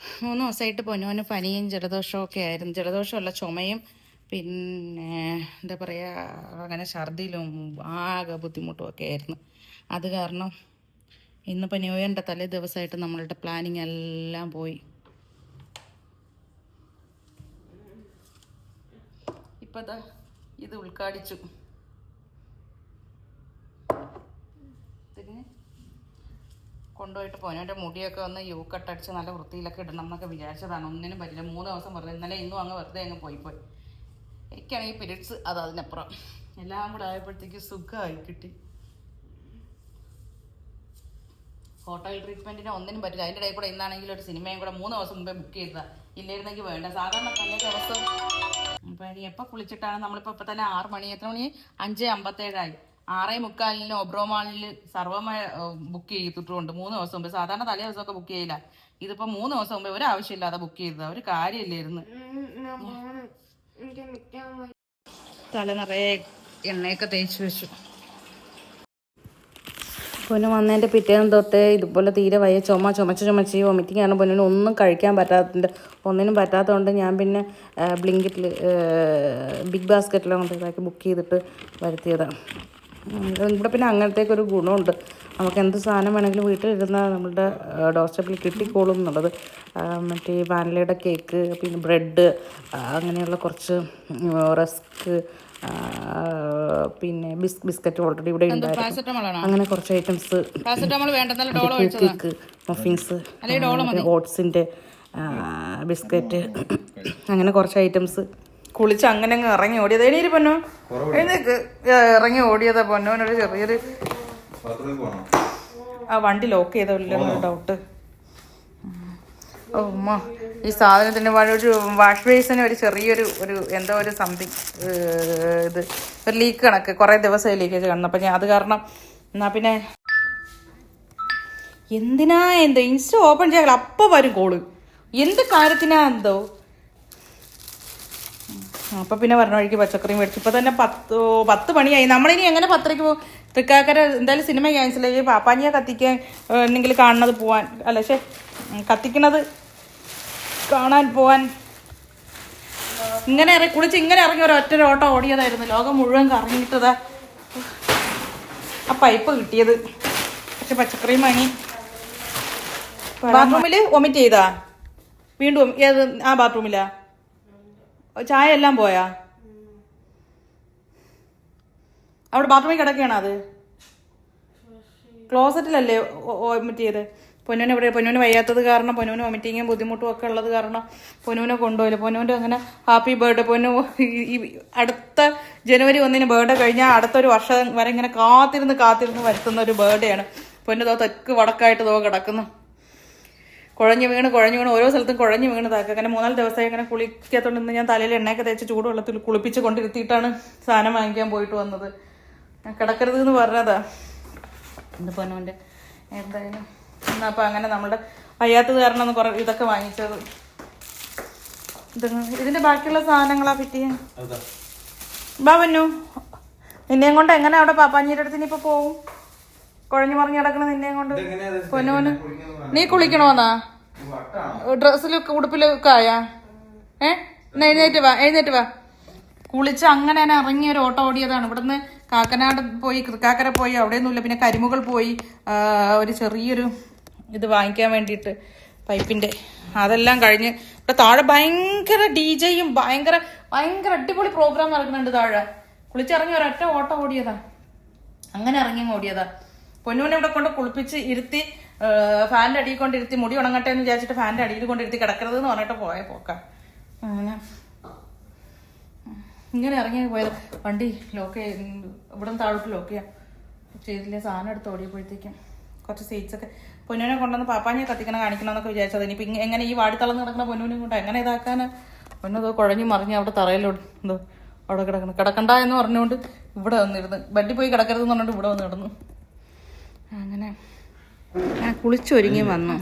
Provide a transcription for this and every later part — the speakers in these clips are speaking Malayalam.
മൂന്ന് ദിവസമായിട്ട് പൊന്നോന് പനിയും ജലദോഷവും ഒക്കെ ആയിരുന്നു. ജലദോഷമല്ല ചുമയും പിന്നെ എന്താ പറയുക അങ്ങനെ ഛർദിലും ആകെ ബുദ്ധിമുട്ടും ഒക്കെ ആയിരുന്നു. അത് കാരണം ഇന്നിപ്പോൾ ന്യൂ തലേ ദിവസമായിട്ട് നമ്മളുടെ പ്ലാനിങ് എല്ലാം പോയി. ഇപ്പം ഇത് ഉദ്ഘാടിച്ചു. കൊണ്ടുപോയിട്ട് പോനവന്റെ മുടിയൊക്കെ ഒന്ന് യൂ കട്ടടിച്ച് നല്ല വൃത്തിയിലൊക്കെ ഇടണം എന്നൊക്കെ വിചാരിച്ചതാണ്. ഒന്നിനും പറ്റില്ല മൂന്ന് ദിവസം വെറുതെ ഇന്നലെ ഇന്നും അങ്ങ് വെറുതെ അങ്ങ് പോയി പോയി. എനിക്കാണെങ്കിൽ പിരീഡ്സ് അത് അതിനപ്പുറം. എല്ലാം കൂടെ ആയപ്പോഴത്തേക്ക് സുഖമായി കിട്ടി. ഹോട്ടൽ ട്രീറ്റ്മെന്റിന് ഒന്നിനും പറ്റില്ല അതിന്റെ ഇടയിൽ കൂടെ ഇന്നാണെങ്കിൽ ഒരു സിനിമയും കൂടെ മൂന്ന് ദിവസം മുമ്പേ ബുക്ക് ചെയ്തതാണ് ഇല്ലായിരുന്നെങ്കിൽ വേണ്ട. സാധാരണ തന്നെ ദിവസം. അപ്പം ഇനി എപ്പോൾ കുളിച്ചിട്ടാണ്? നമ്മളിപ്പോൾ ഇപ്പം തന്നെ ആറ് മണി എത്ര മണി? അഞ്ച് അമ്പത്തേഴായി. ആറേ മുക്കാലിന് ഒബ്രോമാളിൽ സർവമ ബുക്ക് ചെയ്തിട്ടുണ്ട്. മൂന്ന് ദിവസം മുമ്പ്. സാധാരണ തലേ ദിവസമൊക്കെ ബുക്ക് ചെയ്യില്ല. ഇതിപ്പോ മൂന്ന് ദിവസം മുമ്പ് ഒരു ആവശ്യമില്ലാതെ ബുക്ക് ചെയ്തത്. ഒരു കാര്യമില്ലായിരുന്നു. തല നിറയെ എണ്ണയൊക്കെ തേച്ചു വെച്ചു. പൊന്നു വന്നതിന്റെ പിറ്റേന്ന് തൊട്ട് ഇതുപോലെ തീരെ വയ്യ. ചുമ ചുമച്ച് ചുമച്ച് വൊമിറ്റിംഗ് ആണ് പൊന്നിന് ഒന്നും കഴിക്കാൻ പറ്റാത്തതുണ്ട്. ഒന്നിനും പറ്റാത്തതുകൊണ്ട് ഞാൻ പിന്നെ ബ്ലിങ്കറ്റിൽ ബിഗ് ബാസ്ക്കറ്റിലും കൊണ്ട് ഇതാക്കി ബുക്ക് ചെയ്തിട്ട് വരുത്തിയതാണ്. ഇവിടെ പിന്നെ അങ്ങനത്തേക്ക് ഒരു ഗുണമുണ്ട്. നമുക്ക് എന്ത് സാധനം വേണമെങ്കിലും വീട്ടിലിരുന്ന നമ്മളുടെ ഡോർ സ്റ്റെപ്പിൽ കിട്ടിക്കോളും എന്നുള്ളത്. മറ്റേ വാനിലയുടെ കേക്ക് പിന്നെ ബ്രെഡ് അങ്ങനെയുള്ള കുറച്ച് റസ്ക് പിന്നെ ബിസ് ബിസ്ക്കറ്റ് ഓൾറെഡി ഇവിടെ ഉണ്ടായിരുന്നു. അങ്ങനെ കുറച്ച് ഐറ്റംസ് കേക്ക് മഫിൻസ് ഓട്സിന്റെ ബിസ്ക്കറ്റ് അങ്ങനെ കുറച്ച് ഐറ്റംസ്. കുളിച്ച് അങ്ങനെ അങ്ങ് ഇറങ്ങി ഓടിയത്. എണീര് പൊന്നോ? എഴുന്നേക്ക്. ഏ, ഇറങ്ങി ഓടിയതാ പൊന്നോനൊരു ചെറിയൊരു ആ വണ്ടി ലോക്ക് ചെയ്തല്ലോ ഡൗട്ട് ഓ ഉമ്മ. ഈ സാധനത്തിന് ഒരു വാഷ് ബേസിന് ഒരു ചെറിയൊരു ഒരു എന്തോ ഒരു സംതിങ് ഇത് ഒരു ലീക്ക് കണക്ക്. കുറേ ദിവസമായി ലീക്കേജ് കാണുന്നു. അപ്പം ഞാൻ അത് കാരണം എന്നാ പിന്നെ എന്തിനാ എന്തോ? ഇൻസ്റ്റ ഓപ്പൺ ചെയ്യാൻ അപ്പം വരും കോൾ എന്ത് കാര്യത്തിനാ എന്തോ? അപ്പൊ പിന്നെ പറഞ്ഞ വഴിക്ക് പച്ചക്കറി മേടിച്ചു. ഇപ്പം തന്നെ പത്ത് പത്ത് മണിയായി. നമ്മളിനി എങ്ങനെ പത്തരയ്ക്ക് പോകും തൃക്കാക്കര എന്തായാലും സിനിമ ക്യാൻസൽ ചെയ്യും. പാപ്പാഞ്ഞിയെ കത്തിക്കാൻ എന്തെങ്കിലും കാണുന്നത് പോവാൻ അല്ല പക്ഷേ കത്തിക്കണത് കാണാൻ പോവാൻ. ഇങ്ങനെ ഇറങ്ങി കുളിച്ച് ഇങ്ങനെ ഇറങ്ങി ഒരു ഒറ്റ ഓട്ടം ഓടിയതായിരുന്നു. ലോകം മുഴുവൻ കറങ്ങിയിട്ടതാ. ആ പൈപ്പ് കിട്ടിയത്. പക്ഷെ പച്ചക്കറിയും വാങ്ങി. ബാത്റൂമിൽ വൊമിറ്റ് ചെയ്താ? വീണ്ടും ഏത് ആ ബാത്റൂമിലാ? ചായ എല്ലാം പോയാ? അവിടെ ബാത്റൂമിൽ കിടക്കുകയാണോ അത്? ക്ലോസറ്റിലല്ലേ വൊമിറ്റ് ചെയ്ത്? പൊന്നൂന് ഇവിടെ പൊന്നുവിന് വയ്യാത്തത് കാരണം പൊന്നുവിന് വൊമിറ്റിങ്ങും ബുദ്ധിമുട്ടും ഒക്കെ ഉള്ളത് കാരണം പൊന്നുവിനെ കൊണ്ടുപോയില്ല. പൊന്നുവിന്റെ അങ്ങനെ ഹാപ്പി ബർത്ത്ഡേ. പൊന്നു ഈ അടുത്ത ജനുവരി ഒന്നിന് ബർത്ത്ഡേ കഴിഞ്ഞാൽ അടുത്തൊരു വർഷം വരെ ഇങ്ങനെ കാത്തിരുന്ന് കാത്തിരുന്ന് വരുത്തുന്ന ഒരു ബർത്ത്ഡേ ആണ്. പൊന്നു തോ തെക്ക് വടക്കായിട്ട് തോ കിടക്കുന്നു. കുഴഞ്ഞു വീണ് കുഴഞ്ഞു വീണ് ഓരോ സ്ഥലത്തും കുഴഞ്ഞു വീണ് താക്കുക അങ്ങനെ മൂന്നാൽ ദിവസമായി അങ്ങനെ കുളിക്കാത്തോണ്ട് ഞാൻ തലയിൽ എണ്ണയൊക്കെ തേച്ച് ചൂടുവെള്ളത്തിൽ കുളിപ്പിച്ച് കൊണ്ടിരുത്തിയിട്ടാണ് സാധനം വാങ്ങിക്കാൻ പോയിട്ട് വന്നത്. കിടക്കരുത് എന്ന് പറഞ്ഞതാ. എന്ത് പൊന്നുവിന്റെ എന്തായാലും എന്നാ അപ്പം അങ്ങനെ നമ്മുടെ വയ്യാത്തത് കാരണം ഒന്ന് കുറേ ഇതൊക്കെ വാങ്ങിച്ചത്. ഇതിന്റെ ഇതിന്റെ ബാക്കിയുള്ള സാധനങ്ങളാ ഫിറ്റ് ചെയ്യാൻ ബാ പന്നു. നിന്നെയും കൊണ്ട് എങ്ങനെ അവിടെ പാപ്പാഞ്ഞിയുടെ അടുത്ത് ഇനിയിപ്പോ പോവും? കുഴഞ്ഞു മറിഞ്ഞു കിടക്കണ നിന്നെയും കൊണ്ട്. പൊന്നുവിന് നീ കുളിക്കണോന്നാ? ഡ്രസ്സിലൊക്കെ ഉടുപ്പിലൊക്കെ ആയാ? ഏ? എന്നാ എഴുന്നേറ്റ് വാ എഴുന്നേറ്റ് വാ. കുളിച്ച് അങ്ങനെ തന്നെ ഇറങ്ങി ഒരു ഓട്ടോ ഓടിയതാണ്. ഇവിടുന്ന് കാക്കനാട് പോയി തൃക്കാക്കര പോയി അവിടെയൊന്നുമില്ല പിന്നെ കരിമുകൾ പോയി. ഒരു ചെറിയൊരു ഇത് വാങ്ങിക്കാൻ വേണ്ടിയിട്ട് പൈപ്പിന്റെ അതെല്ലാം കഴിഞ്ഞ് ഇവിടെ താഴെ ഭയങ്കര ഡി ജെയും ഭയങ്കര ഭയങ്കര അടിപൊളി പ്രോഗ്രാം നടക്കുന്നുണ്ട് താഴെ. കുളിച്ചിറങ്ങി ഒരൊറ്റ ഓട്ടോ ഓടിയതാ. അങ്ങനെ ഇറങ്ങി ഓടിയതാ. പൊന്നൂനെ ഇവിടെ കൊണ്ട് കുളിപ്പിച്ച് ഇരുത്തി ഫാനിന്റെ അടിയിൽ കൊണ്ടിരുത്തി മുടി ഉണങ്ങട്ടെ എന്ന് വിചാരിച്ചിട്ട് ഫാനിന്റെ അടിയിൽ കൊണ്ടിരുത്തി കിടക്കരുത് എന്ന് പറഞ്ഞിട്ട് പോയ പോക്ക. അങ്ങനെ. ഇങ്ങനെ ഇറങ്ങി പോയത്. വണ്ടി ലോക്ക് ഇവിടെ താഴോട്ട് ലോക്ക് ചെയ്യാം. ചെയ്തില്ലേ? സാധനം എടുത്ത് ഓടിയപ്പോഴത്തേക്കും കുറച്ച് സീറ്റ്സൊക്കെ പൊന്നുവിനെ കൊണ്ടുവന്ന് പാപ്പാഞ്ഞെ കത്തിക്കണം കാണിക്കണം എന്നൊക്കെ വിചാരിച്ചത് ഇനിയിപ്പോൾ എങ്ങനെ ഈ വാടിത്തളർന്ന് കിടക്കുന്ന പൊന്നുവിനെ കൊണ്ട് എങ്ങനെ ഇതാക്കാൻ പൊന്നത് കുഴഞ്ഞു മറിഞ്ഞ് അവിടെ തറയിലോട്ട് എന്തോ അവിടെ കിടക്കണം. കിടക്കണ്ട എന്ന് പറഞ്ഞുകൊണ്ട് ഇവിടെ വന്നിരുന്നു. ബെഡിൽ പോയി കിടക്കരുതെന്ന് പറഞ്ഞുകൊണ്ട് ഇവിടെ വന്ന് അങ്ങനെ. ഞാൻ കുളിച്ചൊരുങ്ങി വന്നു.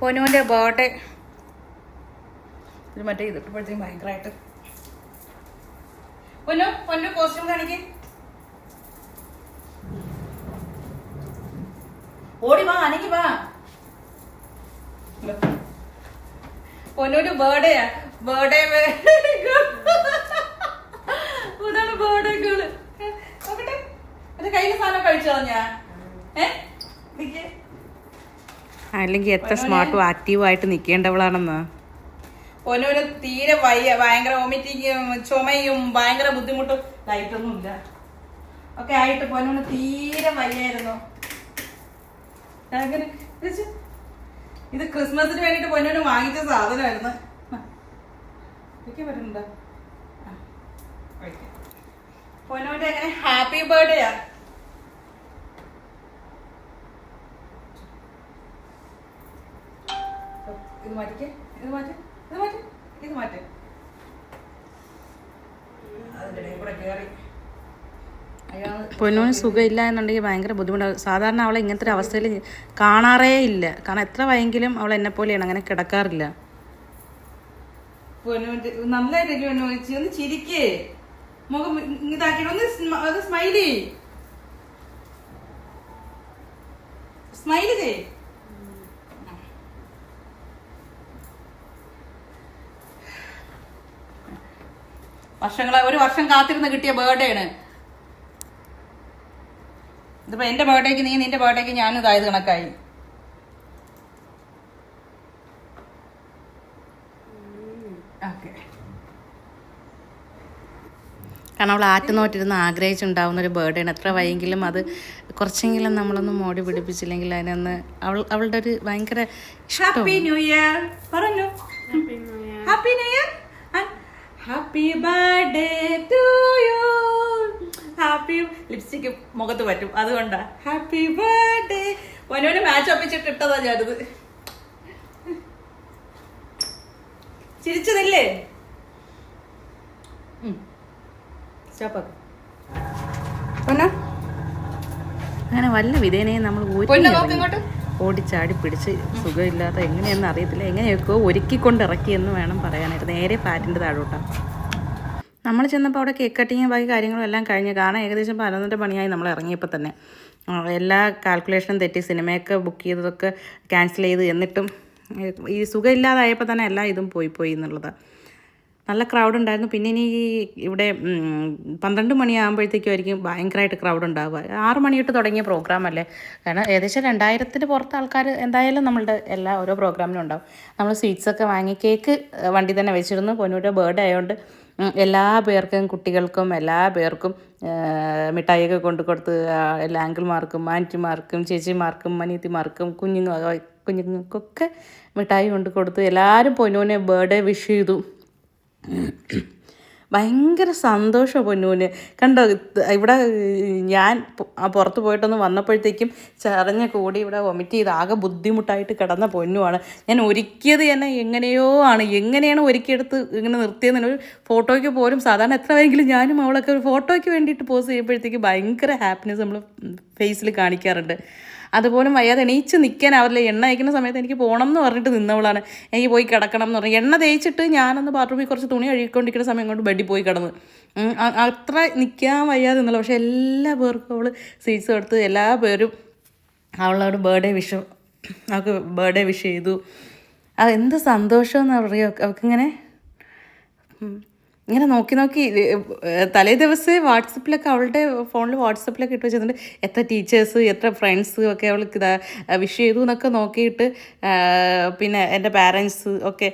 പൊന്നുവിന്റെ ബർത്ത്ഡേ ഇത് മറ്റേ ഇതിട്ടപ്പോഴത്തേക്കും ഭയങ്കരമായിട്ട് പൊന്നു പൊന്നു കോസ്റ്റ്യൂം കാണിക്കേ. ഓടി വാ അനങ്ങി വാ. പൊന്നൂര് ബേർഡേയാ. ബേർഡേ ഗേൾ നോക്കട്ടെ. അത് കയ്യിലെ സാധനം കഴിച്ചോ ഞാൻ. അല്ലെങ്കിൽ എത്ര സ്മാർട്ടും ആക്റ്റീവ് ആയിട്ട് നിൽക്കേണ്ടവളാണെന്ന് പൊന്നൂര് തീരെ വയ്യ ഭയങ്കര വോമിറ്റിങ്ങും ചുമയും ഭയങ്കര ബുദ്ധിമുട്ടും. ലൈറ്റൊന്നും ഇല്ല ഒക്കെ ആയിട്ട് പൊന്നൂന് തീരെ വയ്യായിരുന്നു. ഇത് ക്രിസ്മസിന് വേണ്ടിട്ട് പൊന്നൂന് വാങ്ങിച്ച സാധനമായിരുന്നു. എനിക്ക് പറ്റുന്നുണ്ടോ കഴിക്കാം. അങ്ങനെ ഹാപ്പി ബർത്ത്ഡേ ആ ഇത് മാറ്റിക്കേ ഇത് മാറ്റി ഇത് മാറ്റി ഇത് മാറ്റി. പൊന്നൂന് സുഖമില്ല എന്നുണ്ടെങ്കിൽ ഭയങ്കര ബുദ്ധിമുട്ടാണ്. സാധാരണ അവളെ ഇങ്ങനത്തെ ഒരു അവസ്ഥയിൽ കാണാറേ ഇല്ല. കാരണം എത്ര വയെങ്കിലും അവൾ എന്നെ പോലെയാണ് അങ്ങനെ കിടക്കാറില്ല. പൊന്നു ഒന്ന് ചിരിക്കേ. മുഖം ഇതാക്കി ഒന്ന് സ്മൈൽ ഒന്ന് സ്മൈൽ ചെയ് വർഷങ്ങളെ ഒരു വർഷം കാത്തിരുന്ന് കിട്ടിയ ബർത്ത്ഡേ ആണ്. ഇതിപ്പോ എന്റെ ബർത്ത്ഡേക്ക് നീ നിന്റെ ബർത്ത്ഡേക്ക് ഞാനും ഇതായത് കണക്കായി. കാരണം അവൾ ആറ്റുനോറ്റിരുന്ന് ആഗ്രഹിച്ചുണ്ടാവുന്ന ഒരു ബർത്ത്ഡേ ആണ് എത്ര വൈകിലും അത് കുറച്ചെങ്കിലും നമ്മളൊന്ന് മോടി പിടിപ്പിച്ചില്ലെങ്കിൽ അതിനൊന്ന് അവൾ അവളുടെ ഒരു ഭയങ്കര ഹാപ്പി ന്യൂ ഇയർ പറഞ്ഞു. Happy new year happy birthday to you happy lipstick മുഖത്ത് പറ്റും. അതുകൊണ്ടാ. ഹാപ്പി ബർത്ത്ഡേ ഒന്നോട് മാച്ച് ഒപ്പിച്ചിട്ട് ഇട്ടതാ ഞാനത്. ചിരിച്ചതില്ലേ? അങ്ങനെ വല്ല വിധേനയും നമ്മൾ ഓടിച്ചാടി പിടിച്ച് സുഖമില്ലാത്ത എങ്ങനെയെന്ന് അറിയത്തില്ല. എങ്ങനെയൊക്കെ ഒരുക്കിക്കൊണ്ട് ഇറക്കി എന്ന് വേണം പറയാനായിട്ട്. നേരെ പാറ്റിന്റെ താഴോട്ടാണ് നമ്മൾ ചെന്നപ്പോൾ അവിടെ കേക്ക് കട്ടിങ് ബാക്കി കാര്യങ്ങളും എല്ലാം കഴിഞ്ഞു കാരണം ഏകദേശം പതിനൊന്നര മണിയായി നമ്മൾ ഇറങ്ങിയപ്പോൾ തന്നെ. എല്ലാ കാൽക്കുലേഷനും തെറ്റി സിനിമയൊക്കെ ബുക്ക് ചെയ്തതൊക്കെ ക്യാൻസൽ ചെയ്ത് എന്നിട്ടും ഈ സുഖമില്ലാതായപ്പോൾ തന്നെ എല്ലാ ഇതും പോയി പോയി എന്നുള്ളതാണ് നല്ല ക്രൗഡ് ഉണ്ടായിരുന്നു. പിന്നെ ഇനി ഇവിടെ പന്ത്രണ്ട് മണിയാകുമ്പോഴത്തേക്കും ആയിരിക്കും ഭയങ്കരമായിട്ട് ക്രൗഡ് ഉണ്ടാവുക. ആറ് മണിയിട്ട് തുടങ്ങിയ പ്രോഗ്രാം അല്ലേ? കാരണം ഏകദേശം രണ്ടായിരത്തിന് പുറത്ത് ആൾക്കാർ എന്തായാലും നമ്മളുടെ എല്ലാ ഓരോ പ്രോഗ്രാമിനും ഉണ്ടാവും. നമ്മൾ സ്വീറ്റ്സൊക്കെ വാങ്ങി കേക്ക് വണ്ടി തന്നെ വെച്ചിരുന്നു. പൊന്നൂരുടെ ബേർഡേ ആയതുകൊണ്ട് എല്ലാ പേർക്കും കുട്ടികൾക്കും എല്ലാ പേർക്കും മിഠായിയൊക്കെ കൊണ്ടു കൊടുത്ത് എല്ലാ ആങ്കിൾമാർക്കും ആന്റിമാർക്കും ചേച്ചിമാർക്കും അനിയത്തിമാർക്കും കുഞ്ഞുങ്ങൾ കുഞ്ഞുങ്ങൾക്കൊക്കെ മിഠായി കൊണ്ട് കൊടുത്ത് എല്ലാവരും പൊന്നൂനെ ബേർഡേ വിഷ് ചെയ്തു. ഭയങ്കര സന്തോഷമാണ് പൊന്നൂന് കണ്ടോ ഇവിടെ ഞാൻ പുറത്ത് പോയിട്ടൊന്ന് വന്നപ്പോഴത്തേക്കും ചറിഞ്ഞ കൂടി ഇവിടെ വൊമിറ്റ് ചെയ്ത് ആകെ ബുദ്ധിമുട്ടായിട്ട് കിടന്ന പൊന്നുമാണ് ഞാൻ ഒരുക്കിയത് തന്നെ എങ്ങനെയോ ആണ്. എങ്ങനെയാണ് ഒരുക്കിയെടുത്ത് ഇങ്ങനെ നിർത്തിയതെന്ന് ഒരു ഫോട്ടോയ്ക്ക് പോലും സാധാരണ എത്ര വേണമെങ്കിലും ഞാനും അവളൊക്കെ ഒരു ഫോട്ടോയ്ക്ക് വേണ്ടിയിട്ട് പോസ് ചെയ്യുമ്പോഴത്തേക്ക് ഭയങ്കര ഹാപ്പിനെസ് നമ്മൾ ഫേസിൽ കാണിക്കാറുണ്ട്. അതുപോലും വയ്യാതെ എണീച്ച് നിൽക്കാൻ ആവില്ല എണ്ണ അയക്കുന്ന സമയത്ത് എനിക്ക് പോകണം എന്ന് പറഞ്ഞിട്ട് നിന്നവളാണ്. എനിക്ക് പോയി കിടക്കണം എന്ന് പറഞ്ഞു. എണ്ണ തേച്ചിട്ട് ഞാനൊന്ന് ബാത്റൂമിൽ കുറച്ച് തുണി കഴുകിക്കൊണ്ടിരിക്കുന്ന സമയം കൊണ്ട് ബെഡിൽ പോയി കിടന്ന്. അത്ര നിൽക്കാൻ വയ്യാതെ നിന്നുള്ളൂ പക്ഷേ എല്ലാ പേർക്കും അവൾ സീറ്റ്സ് കൊടുത്ത് എല്ലാ പേരും അവളോട് ബർത്ത്ഡേ വിഷ് അവൾക്ക് ബർത്ത്ഡേ വിഷ് ചെയ്തു. അത് എന്ത് സന്തോഷമെന്ന് പറയുക അവൾക്കിങ്ങനെ. ഇങ്ങനെ നോക്കി നോക്കി തലേ ദിവസം വാട്സപ്പിലൊക്കെ അവളുടെ ഫോണിൽ വാട്സപ്പിലൊക്കെ ഇട്ട് വെച്ചിട്ടുണ്ട്. എത്ര ടീച്ചേഴ്സ് എത്ര ഫ്രണ്ട്സ് ഒക്കെ അവൾക്ക് ഇതാ വിഷ് ചെയ്തു എന്നൊക്കെ നോക്കിയിട്ട് പിന്നെ എന്റെ പാരൻസ് ഒക്കെ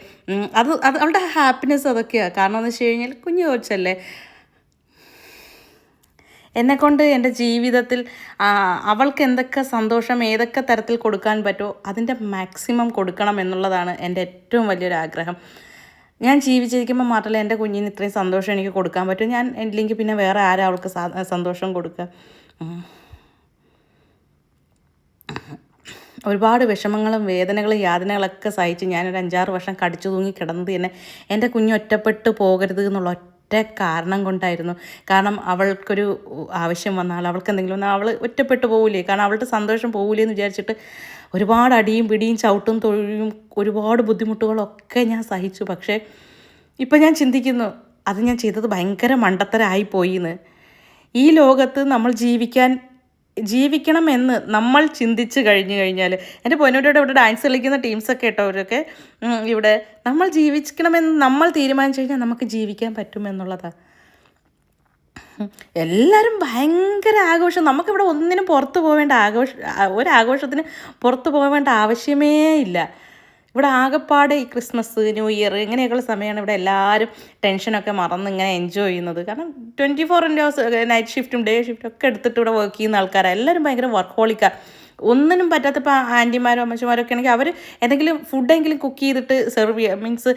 അത് അത് അവളുടെ ഹാപ്പിനെസ് അതൊക്കെയാണ് കാരണം എന്ന് വെച്ച് കഴിഞ്ഞാൽ കുഞ്ഞു കോച്ചല്ലേ. എന്നെക്കൊണ്ട് എന്റെ ജീവിതത്തിൽ അവൾക്ക് എന്തൊക്കെ സന്തോഷം ഏതൊക്കെ തരത്തിൽ കൊടുക്കാൻ പറ്റുമോ അതിന്റെ മാക്സിമം കൊടുക്കണം എന്നുള്ളതാണ് എന്റെ ഏറ്റവും വലിയൊരു ആഗ്രഹം. ഞാൻ ജീവിച്ചിരിക്കുമ്പോൾ മാത്രമല്ല എന്റെ കുഞ്ഞിന് ഇത്രയും സന്തോഷം എനിക്ക് കൊടുക്കാൻ പറ്റും. ഞാൻ ഇല്ലെങ്കിൽ പിന്നെ വേറെ ആരാ അവൾക്ക് സന്തോഷം കൊടുക്കുക? ഒരുപാട് വിഷമങ്ങളും വേദനകളും യാതനകളൊക്കെ സഹിച്ച് ഞാനൊരു അഞ്ചാറ് വർഷം കടിച്ചു തൂങ്ങി കിടന്നത് തന്നെ എന്റെ കുഞ്ഞ് ഒറ്റപ്പെട്ട് പോകരുത് എന്നുള്ള ഒറ്റ കാരണം കൊണ്ടായിരുന്നു. കാരണം അവൾക്കൊരു ആവശ്യം വന്നാൽ അവൾക്ക് എന്തെങ്കിലും വന്നാൽ അവൾ ഒറ്റപ്പെട്ടു പോകില്ലേ കാരണം അവളുടെ സന്തോഷം പോകില്ലേ എന്ന് വിചാരിച്ചിട്ട് ഒരുപാട് അടിയും പിടിയും ചവിട്ടും തൊഴിലും ഒരുപാട് ബുദ്ധിമുട്ടുകളൊക്കെ ഞാൻ സഹിച്ചു. പക്ഷേ ഇപ്പം ഞാൻ ചിന്തിക്കുന്നു അത് ഞാൻ ചെയ്തത് ഭയങ്കര മണ്ടത്തരമായി പോയിന്ന്. ഈ ലോകത്ത് നമ്മൾ ജീവിക്കാൻ ജീവിക്കണം എന്ന് നമ്മൾ ചിന്തിച്ച് കഴിഞ്ഞു കഴിഞ്ഞാൽ എന്റെ പൊന്നോട്ടോടെ ഇവിടെ ഡാൻസ് കളിക്കുന്ന ടീംസൊക്കെ ഉം, ഇവിടെ നമ്മൾ ജീവിക്കണമെന്ന് നമ്മൾ തീരുമാനിച്ചു കഴിഞ്ഞാൽ നമുക്ക് ജീവിക്കാൻ പറ്റുമെന്നുള്ളതാണ് എല്ലാവരും ഭയങ്കര ആഘോഷം. നമുക്കിവിടെ ഒന്നിനും പുറത്ത് പോവേണ്ട ആഘോഷ ഒരു ആഘോഷത്തിന് പുറത്ത് പോവേണ്ട ആവശ്യമേ ഇല്ല. ഇവിടെ ആകെപ്പാട് ഈ ക്രിസ്മസ് ന്യൂ ഇയർ ഇങ്ങനെയൊക്കെയുള്ള സമയമാണ് ഇവിടെ എല്ലാവരും ടെൻഷനൊക്കെ മറന്ന് ഇങ്ങനെ എൻജോയ് ചെയ്യുന്നത്. കാരണം ട്വന്റി ഫോർ ഇന്റേഴ്സ് നൈറ്റ് ഷിഫ്റ്റും ഡേ ഷിഫ്റ്റും ഒക്കെ എടുത്തിട്ട് ഇവിടെ വർക്ക് ചെയ്യുന്ന ആൾക്കാരാണ് എല്ലാവരും ഭയങ്കര വർക്ക് ഹോളിക്കാണ് ഒന്നിനും പറ്റാത്ത ഇപ്പോൾ ആന്റിമാരോ അമ്മച്ചമാരോ ഒക്കെ ആണെങ്കിൽ അവർ എന്തെങ്കിലും ഫുഡെങ്കിലും കുക്ക് ചെയ്തിട്ട് സെർവ് ചെയ്യുക മീൻസ്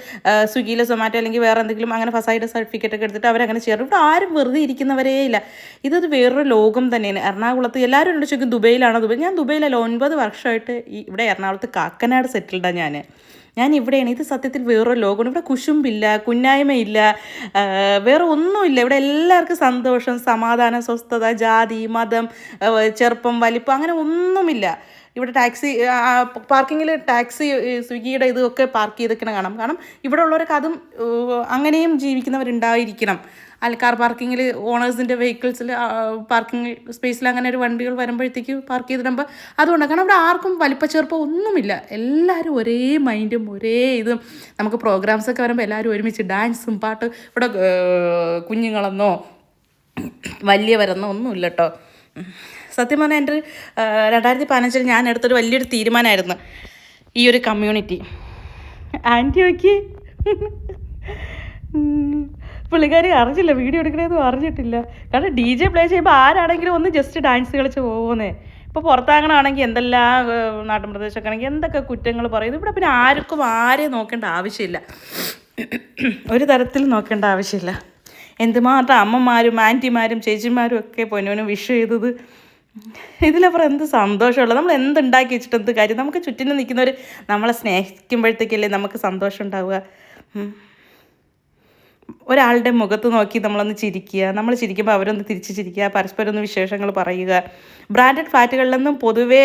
സ്വിഗ്ഗിയിലോ സൊമാറ്റോ അല്ലെങ്കിൽ വേറെ എന്തെങ്കിലും അങ്ങനെ ഫസായിട്ട് സർട്ടിഫിക്കറ്റ് ഒക്കെ എടുത്തിട്ട് അവരങ്ങനെ ചെയ്യണം ഇവിടെ ആരും വെറുതെ ഇരിക്കുന്നവരേ ഇല്ല. ഇതൊരു വേറൊരു ലോകം തന്നെയാണ്. എറണാകുളത്ത് എല്ലാവരും എന്നോട് ചോദിക്കും ദുബൈയിലാണോ ദുബൈ? ഞാൻ ദുബൈയിലല്ല ഒൻപത് വർഷമായിട്ട് ഈ ഇവിടെ എറണാകുളത്ത് കാക്കനാട് സെറ്റിൽഡാണ് ഞാൻ ഞാൻ ഇവിടെയാണ്. ഇത് സത്യത്തിൽ വേറൊരു ലോകമാണ്. ഇവിടെ കുശുമ്പില്ല കുന്നായ്മയില്ല വേറെ ഒന്നുമില്ല. ഇവിടെ എല്ലാവർക്കും സന്തോഷം സമാധാനം സ്വസ്ഥത ജാതി മതം ചെറുപ്പം വലിപ്പം അങ്ങനെ ഒന്നുമില്ല. ഇവിടെ ടാക്സി പാർക്കിങ്ങിൽ ടാക്സി സ്വിഗ്ഗിയുടെ ഇതൊക്കെ പാർക്ക് ചെയ്തിരിക്കണം കാണാം. കാരണം ഇവിടെ ഉള്ളവരൊക്കെ അതും അങ്ങനെയും ജീവിക്കുന്നവരുണ്ടായിരിക്കണം. അല്ല കാർ പാർക്കിങ്ങിൽ ഓണേഴ്സിന്റെ വെഹിക്കിൾസിൽ പാർക്കിംഗ് സ്പേസിൽ അങ്ങനെ ഒരു വണ്ടികൾ വരുമ്പോഴത്തേക്ക് പാർക്ക് ചെയ്തിടുമ്പോൾ അതുകൊണ്ട് കാരണം അവിടെ ആർക്കും വലിപ്പച്ചെറുപ്പം ഒന്നുമില്ല. എല്ലാവരും ഒരേ മൈൻഡും ഒരേ ഇതും. നമുക്ക് പ്രോഗ്രാംസ് ഒക്കെ വരുമ്പോൾ എല്ലാവരും ഒരുമിച്ച് ഡാൻസും പാട്ട് ഇവിടെ കുഞ്ഞുങ്ങളെന്നോ വലിയവരെന്നോ ഒന്നുമില്ല കേട്ടോ സത്യം പറഞ്ഞാൽ എന്റെ രണ്ടായിരത്തി പതിനഞ്ചിൽ ഞാൻ എടുത്തൊരു വലിയൊരു തീരുമാനമായിരുന്നു ഈ ഒരു കമ്മ്യൂണിറ്റി ആന്റി നോക്കി പുള്ളിക്കാരി അറിഞ്ഞില്ല വീഡിയോ എടുക്കണേന്നും അറിഞ്ഞിട്ടില്ല. കാരണം ഡി ജെ പ്ലേ ചെയ്യുമ്പോൾ ആരാണെങ്കിലും ഒന്ന് ജസ്റ്റ് ഡാൻസ് കളിച്ച് പോകുന്നേ ഇപ്പോൾ പുറത്താകണമാണെങ്കിൽ എന്തെല്ലാം നാട്ടിൻ പ്രദേശമൊക്കെ ആണെങ്കിൽ എന്തൊക്കെ കുറ്റങ്ങൾ പറയുന്നു. ഇവിടെ പിന്നെ ആർക്കും ആരെയും നോക്കേണ്ട ആവശ്യമില്ല. ഒരു തരത്തിൽ നോക്കേണ്ട ആവശ്യമില്ല. എന്തുമാത്രം അമ്മമാരും ആന്റിമാരും ചേച്ചിമാരും ഒക്കെ പൊന്നോനും വിഷ് ചെയ്തത്. ഇതിലപ്പുറം എന്ത് സന്തോഷമുള്ള നമ്മൾ എന്തുണ്ടാക്കി വെച്ചിട്ട് എന്ത് കാര്യം. നമുക്ക് ചുറ്റിനും നിൽക്കുന്നവർ നമ്മളെ സ്നേഹിക്കുമ്പോഴത്തേക്കല്ലേ നമുക്ക് സന്തോഷം ഉണ്ടാവുക. ഒരാളുടെ മുഖത്ത് നോക്കി നമ്മളൊന്ന് ചിരിക്കുക നമ്മൾ ചിരിക്കുമ്പോൾ അവരൊന്ന് തിരിച്ച് ചിരിക്കുക പരസ്പരം ഒന്ന് വിശേഷങ്ങൾ പറയുക. ബ്രാൻഡഡ് ഫ്ലാറ്റുകളിലൊന്നും പൊതുവേ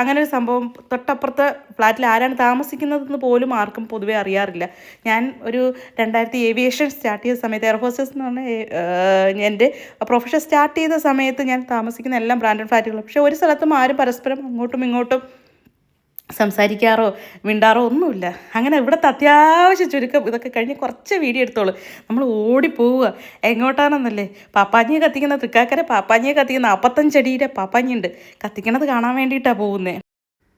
അങ്ങനെ ഒരു സംഭവം തൊട്ടപ്പുറത്തെ ഫ്ലാറ്റിൽ ആരാണ് താമസിക്കുന്നതെന്ന് പോലും ആർക്കും പൊതുവേ അറിയാറില്ല. ഞാൻ ഒരു രണ്ടായിരത്തി ഏവിയേഷൻ സ്റ്റാർട്ട് ചെയ്ത സമയത്ത് എയർ എന്ന് പറഞ്ഞ എന്റെ പ്രൊഫഷൻ സ്റ്റാർട്ട് ചെയ്ത സമയത്ത് ഞാൻ താമസിക്കുന്ന എല്ലാം ബ്രാൻഡഡ് ഫ്ലാറ്റുകൾ പക്ഷേ ഒരു സ്ഥലത്തും ആരും പരസ്പരം അങ്ങോട്ടും ഇങ്ങോട്ടും സംസാരിക്കാറോ മിണ്ടാറോ ഒന്നുമില്ല. അങ്ങനെ ഇവിടുത്തെ അത്യാവശ്യം ചുരുക്കം ഇതൊക്കെ കഴിഞ്ഞ് കുറച്ച് വീഡിയോ എടുത്തോളൂ. നമ്മൾ ഓടിപ്പോവുക എങ്ങോട്ടാണെന്നല്ലേ? പാപ്പാഞ്ഞിയെ കത്തിക്കുന്ന തൃക്കാക്കര പാപ്പാഞ്ഞിയെ കത്തിക്കുന്ന അപ്പത്തഞ്ചടിയുടെ പാപ്പാഞ്ഞിയുണ്ട് കത്തിക്കണത് കാണാൻ വേണ്ടിയിട്ടാണ് പോകുന്നത്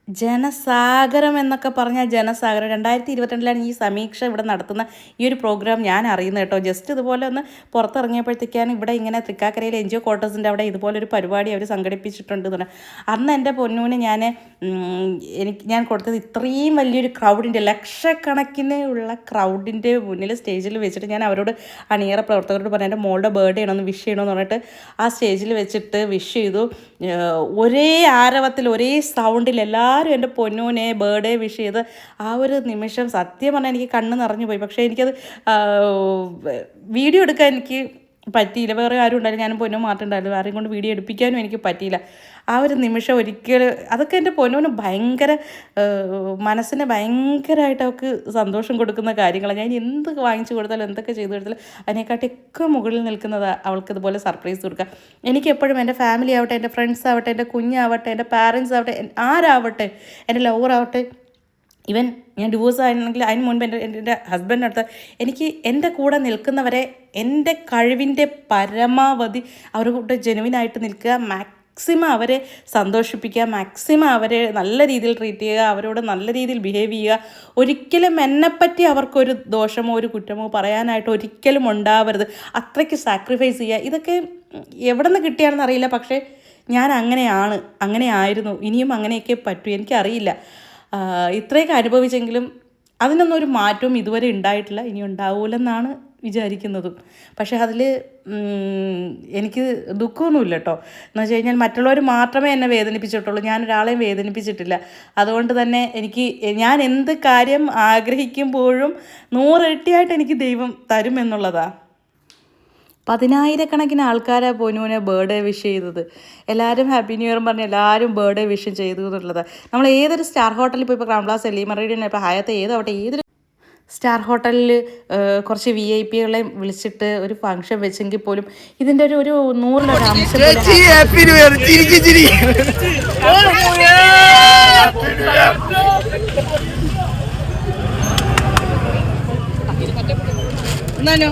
ജനസാഗരം എന്നൊക്കെ പറഞ്ഞാൽ ജനസാഗരം. രണ്ടായിരത്തി ഇരുപത്തിരണ്ടിലാണ് ഈ സമീക്ഷ ഇവിടെ നടത്തുന്ന ഈ ഒരു പ്രോഗ്രാം ഞാൻ അറിയുന്നത് കേട്ടോ. ജസ്റ്റ് ഇതുപോലെ ഒന്ന് പുറത്തിറങ്ങിയപ്പോഴത്തേക്കാണ് ഇവിടെ ഇങ്ങനെ തൃക്കാക്കരയിലെ എൻ ജി ഒ ക്വാർട്ടേഴ്സിന്റെ അവിടെ ഇതുപോലൊരു പരിപാടി അവർ സംഘടിപ്പിച്ചിട്ടുണ്ട് എന്ന് അന്ന് എന്റെ പൊന്നൂന് ഞാൻ എനിക്ക് ഞാൻ കൊടുത്തത് ഇത്രയും വലിയൊരു ക്രൗഡിന്റെ ലക്ഷക്കണക്കിന് ഉള്ള ക്രൗഡിന്റെ മുന്നിൽ സ്റ്റേജിൽ വെച്ചിട്ട് ഞാൻ അവരോട് അണിയറ പ്രവർത്തകരോട് പറഞ്ഞു എന്റെ മോളുടെ ബർത്ത്ഡേ ആണോ ഒന്ന് വിഷ് ചെയ്യണമെന്ന് പറഞ്ഞിട്ട് ആ സ്റ്റേജിൽ വെച്ചിട്ട് വിഷ് ചെയ്തു. ഒരേ ആരവത്തിൽ ഒരേ സൗണ്ടിൽ എല്ലാവരും എന്റെ പൊന്നൂനെ ബർത്ത്ഡേ വിഷ് ചെയ്ത് ആ ഒരു നിമിഷം സത്യം പറഞ്ഞാൽ എനിക്ക് കണ്ണ് നിറഞ്ഞു പോയി പക്ഷേ എനിക്കത് വീഡിയോ എടുക്കാൻ എനിക്ക് പറ്റിയില്ല. വേറെ ആരും ഉണ്ടായില്ല. ഞാനും പൊന്നോ മാത്രം ഉണ്ടായാലും ആരെയും കൊണ്ട് വീഡിയോ എടുപ്പിക്കാനും എനിക്ക് പറ്റിയില്ല. ആ ഒരു നിമിഷം ഒരിക്കലും അതൊക്കെ എന്റെ പൊന്നോന് ഭയങ്കര മനസ്സിനെ ഭയങ്കരമായിട്ട് അവൾക്ക് സന്തോഷം കൊടുക്കുന്ന കാര്യങ്ങളാണ്. ഞാൻ എന്ത് വാങ്ങിച്ചു കൊടുത്താലും എന്തൊക്കെ ചെയ്തു കൊടുത്താലും അതിനെക്കാട്ടിയൊക്കെ മുകളിൽ നിൽക്കുന്നത് അവൾക്ക് ഇതുപോലെ സർപ്രൈസ് കൊടുക്കുക. എനിക്ക് എപ്പോഴും എന്റെ ഫാമിലി ആവട്ടെ എന്റെ ഫ്രണ്ട്സ് ആവട്ടെ എന്റെ കുഞ്ഞാവട്ടെ എന്റെ പാരൻസ് ആവട്ടെ ആരാവട്ടെ എന്റെ ലവർ ആവട്ടെ ഇവൻ ഞാൻ ഡിവോഴ്സ് ആയിരുന്നെങ്കിൽ അതിന് മുൻപ് എന്റെ എന്റെ ഹസ്ബൻഡിന്റെ അടുത്ത് എനിക്ക് എന്റെ കൂടെ നിൽക്കുന്നവരെ എന്റെ കഴിവിന്റെ പരമാവധി അവരുടെ കൂടെ ജെനുവിനായിട്ട് നിൽക്കുക മാക്സിമം അവരെ സന്തോഷിപ്പിക്കുക മാക്സിമം അവരെ നല്ല രീതിയിൽ ട്രീറ്റ് ചെയ്യുക അവരോട് നല്ല രീതിയിൽ ബിഹേവ് ചെയ്യുക. ഒരിക്കലും എന്നെപ്പറ്റി അവർക്കൊരു ദോഷമോ ഒരു കുറ്റമോ പറയാനായിട്ട് ഒരിക്കലും ഉണ്ടാവരുത്. അത്രയ്ക്ക് സാക്രിഫൈസ് ചെയ്യുക. ഇതൊക്കെ എവിടെ നിന്ന് കിട്ടിയാണെന്ന് അറിയില്ല. പക്ഷേ ഞാൻ അങ്ങനെയാണ് അങ്ങനെ ആയിരുന്നു. ഇനിയും അങ്ങനെയൊക്കെ പറ്റൂ. എനിക്കറിയില്ല. ഇത്രയൊക്കെ അനുഭവിച്ചെങ്കിലും അതിനൊന്നും ഒരു മാറ്റവും ഇതുവരെ ഉണ്ടായിട്ടില്ല. ഇനി ഉണ്ടാവൂലെന്നാണ് വിചാരിക്കുന്നതും. പക്ഷേ അതിൽ എനിക്ക് ദുഃഖമൊന്നുമില്ല കേട്ടോ എന്ന് വെച്ച് കഴിഞ്ഞാൽ മറ്റുള്ളവർ മാത്രമേ എന്നെ വേദനിപ്പിച്ചിട്ടുള്ളൂ. ഞാൻ ഒരാളെയും വേദനിപ്പിച്ചിട്ടില്ല. അതുകൊണ്ട് തന്നെ എനിക്ക് ഞാൻ എന്ത് കാര്യം ആഗ്രഹിക്കുമ്പോഴും നൂറിരട്ടിയായിട്ട് എനിക്ക് ദൈവം തരുമെന്നുള്ളതാണ് പതിനായിരക്കണക്കിന് ആൾക്കാരാണ് പൊന്നുവിനെ ബർത്ത്ഡേ വിഷ് ചെയ്തത്. എല്ലാവരും ഹാപ്പി ന്യൂ ഇയർ പറഞ്ഞ് എല്ലാവരും ബർത്ത്ഡേ വിഷ് ചെയ്തു എന്നുള്ളത്. നമ്മൾ ഏതൊരു സ്റ്റാർ ഹോട്ടലിൽ പോയി ഇപ്പോൾ ക്രൗൺ പ്ലാസ് എല്ലി മറീഡിയൻ ഇപ്പോൾ ഹയത്ത് അവിടെ ഏതൊരു സ്റ്റാർ ഹോട്ടലിൽ കുറച്ച് വി ഐ പികളെ വിളിച്ചിട്ട് ഒരു ഫംഗ്ഷൻ വെച്ചെങ്കിൽ പോലും ഇതിന്റെ ഒരു ഒരു നൂറിലൊരു അംശം ഹാപ്പി ന്യൂ ഇയർ ചിരിക്ക് ചിരി എന്നാലോ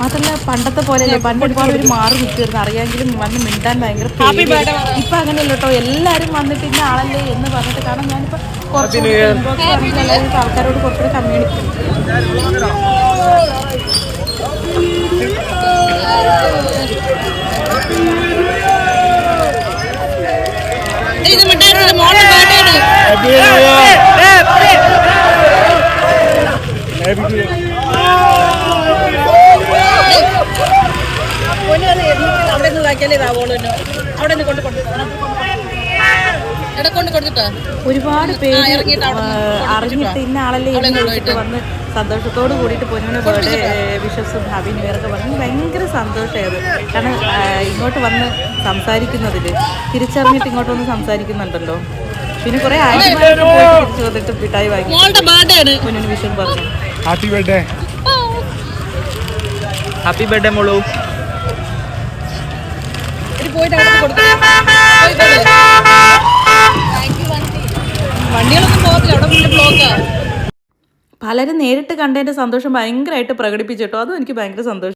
അതല്ല പണ്ടത്തെ പോലെയല്ലേ. പണ്ട് ഒരുപാട് ഒരു മാറി നിൽക്കുമായിരുന്നു അറിയാമെങ്കിലും വന്ന് മിണ്ടാൻ ഭയങ്കര. ഇപ്പൊ അങ്ങനെയല്ല കേട്ടോ. എല്ലാരും വന്നിട്ട് ഇന്ന ആളല്ലേ എന്ന് പറഞ്ഞിട്ട് കാരണം ഞാനിപ്പോ കുറച്ചുകൂടി ആൾക്കാരോട് കുറച്ചുകൂടി കമ്മ്യൂണിക്കേറ്റ് ബർത്ത്ഡേ ആണ് ഹാപ്പി ന്യൂ ഇയർ പൊന്നു അത് എനിക്ക് അവിടെ കൊണ്ട് ഒരുപാട് പേര് അറിഞ്ഞിട്ട് ഇന്ന ആളല്ലേ വന്ന് സന്തോഷത്തോട് കൂടിയിട്ട് പൊന്നുവിനെ പോലെ വിശ്വസും ഹാപ്പി ന്യൂ ഇയർ ഒക്കെ പറഞ്ഞു ഭയങ്കര സന്തോഷമായത് കാരണം ഇങ്ങോട്ട് വന്ന് സംസാരിക്കുന്നതിൽ തിരിച്ചറിഞ്ഞിട്ട് ഇങ്ങോട്ട് വന്ന് സംസാരിക്കുന്നുണ്ടല്ലോ. പിന്നെ കുറെ ആയിട്ട് തിരിച്ചു വന്നിട്ട് മിഠായി വാങ്ങി. പൊന്നുവിന് വിഷം പറഞ്ഞു. ഹാപ്പി ബർത്ത്ഡേ ഹാപ്പി ബർത്ത്ഡേ മോളു. പലരും നേരിട്ട് കണ്ടതിന്റെ സന്തോഷം ഭയങ്കരമായിട്ട് പ്രകടിപ്പിച്ചിട്ടോ അതും എനിക്ക് ഭയങ്കര സന്തോഷം.